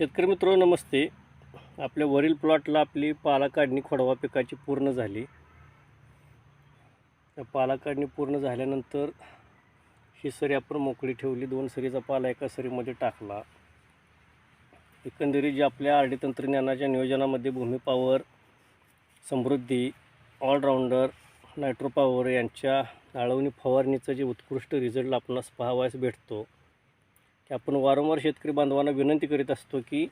शेतकरी मित्र नमस्ते. आपल्या वरील प्लॉटला आपली पाला काढणी खोडवा पिकाची पूर्ण झाली. त्या पाला काढणी पूर्ण झाल्यानंतर ही सरी आपण मोकळी ठेवली. दोन सरीचा पाला एका सरीमध्ये टाकला. एकंदरीत जे आपल्या आर डी तंत्रज्ञानाच्या नियोजनामध्ये Bhumi power Samruddhi allrounder nitro power यांच्या आळवणी फवारणीचं जे उत्कृष्ट रिझल्ट आपणास पाहावयास भेटतो. की आपण वारंवार शेतकरी बांधवांना विनंती करीत असतो की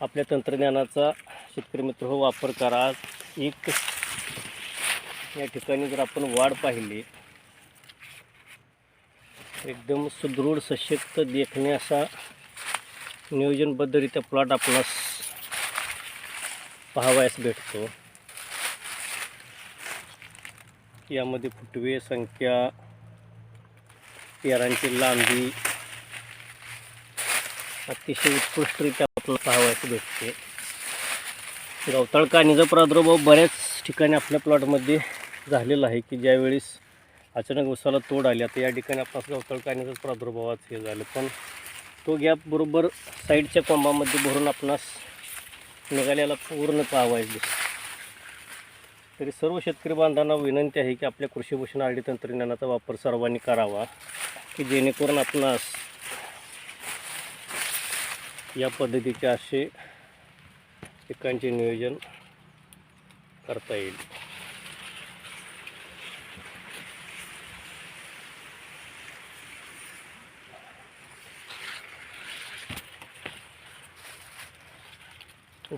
आपल्या तंत्रज्ञानाचा शेतकरी मित्र हो वापर करा. एक या ठिकाणी जर आपण वाढ पाहिली एकदम सुदृढ सशक्त देखणे असा नियोजनबद्धरित्या प्लॉट आपणास पाहावयास भेटतो. यामध्ये फुटवे संख्या पेरांची लांबी अतिशय उत्कृष्टरित्या आपल्याला पाहावयास भेटते गवताळ कानीचा प्रादुर्भाव बऱ्याच ठिकाणी आपल्या प्लॉटमध्ये झालेला आहे की ज्यावेळेस अचानक उसाला तोड आली आता या ठिकाणी आपणास गवताळ कानीचा प्रादुर्भावाच हे झालं. पण तो गॅप बरोबर साईडच्या कोंबामध्ये भरून आपणास निघालेला पूर्ण पाहावयास तरी सर्व शेतकरी बांधवांना विनंती आहे की आपल्या कृषीभूषण आरडी तंत्रज्ञानाचा वापर सर्वांनी करावा की जेणेकरून आपणास या पद्धतीचे असे पिकांचे नियोजन करता येईल.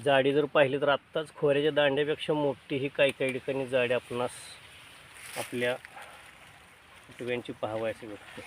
जाडी जर पाहिली तर आत्ताच खोऱ्याच्या दांड्यापेक्षा मोठी ही काही काही ठिकाणी जाडी आपणास आपल्या फुटव्यांची पाहावायची भेटते.